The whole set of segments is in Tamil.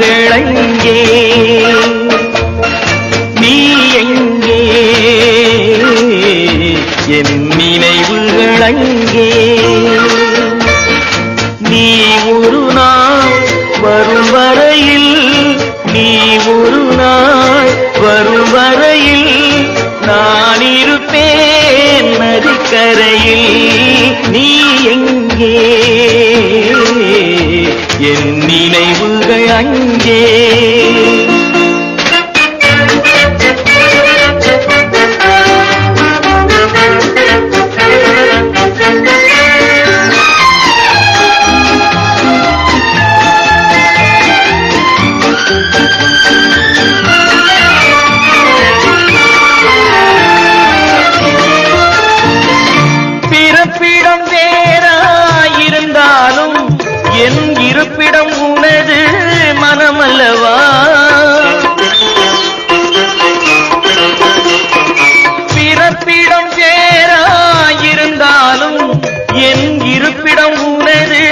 என் நினைவுகள் நீ எங்கே? என் நினைவுகள் அங்கே. நீ ஒரு நாள் வரும் வரையில் நீ ஒரு நாள் வரும் வரையில் நான் இருப்பேன் நதிக்கரையில். அங்கே பிறப்பிடம் வேறாயிருந்தாலும் என் இருப்பிடம் உனது அவமானம் அல்லவா பிறப்பிடம் சேராயிருந்தாலும் என் இருப்பிடம் உனது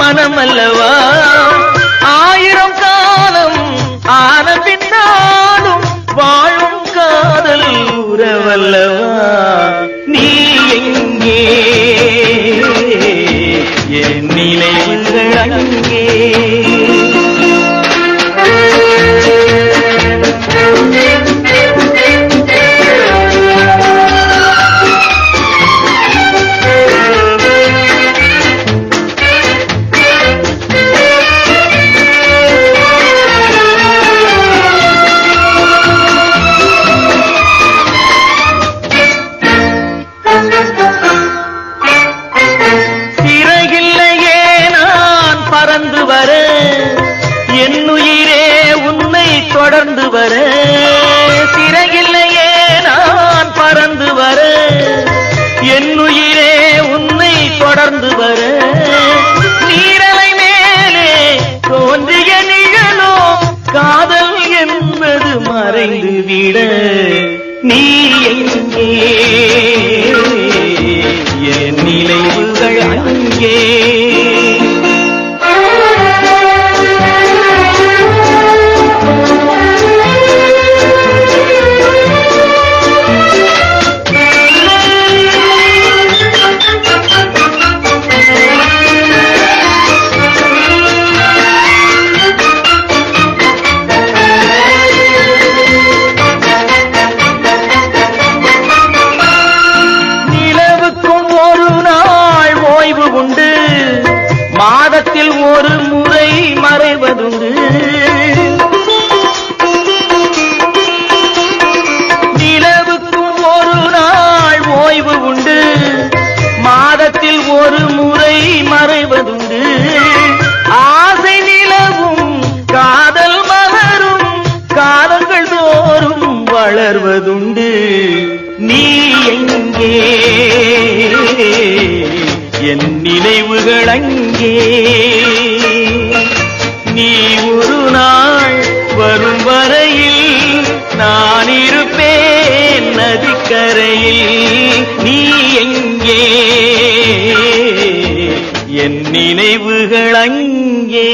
மனம் அல்லவா ஆயிரம் காலம் ஆன பின்னாலும் வாழும் காதல் உறவல்லவா நீ எங்கே? என் நினைவுகள் அங்கே. தொடர்ந்து வர நீரலை மேலே தோன்றிய நிழலோ காதல் என்பது மறைந்து விட நீ எங்கே என் நிலைவுகள் அங்கே. ஒரு முறை மறைவதுண்டு. நிலவுக்கும் ஒரு நாள் ஓய்வு உண்டு. மாதத்தில் ஒரு முறை மறைவதுண்டு. ஆசை நிலவும் காதல் மலரும் காலங்கள் தோறும் வளர்வதுண்டு. நீ எங்கே? என் நினைவுகள் அங்கே. வரும் வரையில் நான் இருப்பேன் நதிக்கரையில். நீ எங்கே? என் நினைவுகள் அங்கே.